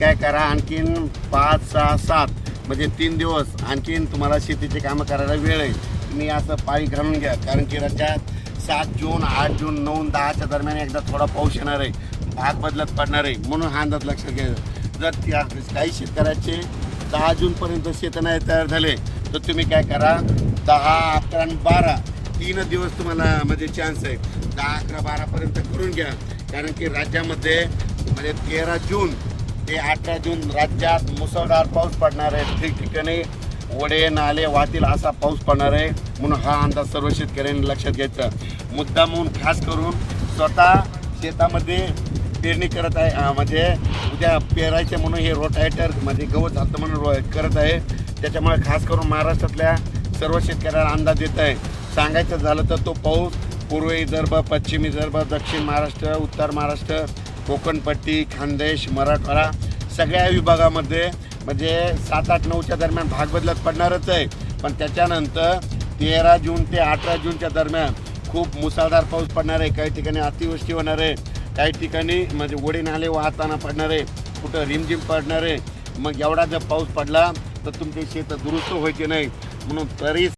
काय करा आणखीन पाच सहा सात म्हणजे तीन दिवस आणखीन तुम्हाला शेतीचे कामं करायला वेळ आहे. तुम्ही असं पाळी घालून घ्या कारण की राज्यात सात जून आठ जून नऊ दहाच्या दरम्यान एकदा थोडा पाऊस येणार आहे. भाग बदलत पडणार आहे म्हणून हा अंदाज लक्षात घ्यायचा जर त्या काही शेतकऱ्याचे दहा जूनपर्यंत शेत नाही तयार झाले तर तुम्ही काय करा दहा अकरा आणि बारा तीन दिवस तुम्हाला म्हणजे चान्स आहे. दहा अकरा बारापर्यंत करून घ्या. कारण की राज्यामध्ये म्हणजे तेरा जून ते अठरा जून राज्यात मुसळधार पाऊस पडणार आहे. ठिकठिकाणी ओढे नाले वाहतील असा पाऊस पडणार आहे. म्हणून हा अंदाज सर्व शेतकऱ्यांनी लक्षात घ्यायचा. मुद्दा म्हणून खास करून स्वतः शेतामध्ये पेरणी करत आहे म्हणजे उद्या पेरायचे म्हणून हे रोटायटर म्हणजे गवत जातं म्हणून रो करत आहे. त्याच्यामुळे खास करून महाराष्ट्रातल्या सर्व शेतकऱ्याला अंदाज देत आहे. सांगायचं झालं तर तो पाऊस पूर्व विदर्भ पश्चिम विदर्भ दक्षिण महाराष्ट्र उत्तर महाराष्ट्र कोकणपट्टी खानदेश मराठवाडा सगळ्या विभागामध्ये म्हणजे सात आठ नऊच्या दरम्यान भाग बदलत पडणारच आहे. पण त्याच्यानंतर तेरा जून ते अठरा जूनच्या दरम्यान खूप मुसळधार पाऊस पडणार आहे. काही ठिकाणी अतिवृष्टी होणार आहे. काही ठिकाणी म्हणजे ओढे नाले वाहताना पडणार आहे. कुठं रिमझिम पडणार आहे. मग एवढा जर पाऊस पडला तर तुमचे शेत दुरुस्त व्हायचे नाही. म्हणून तरी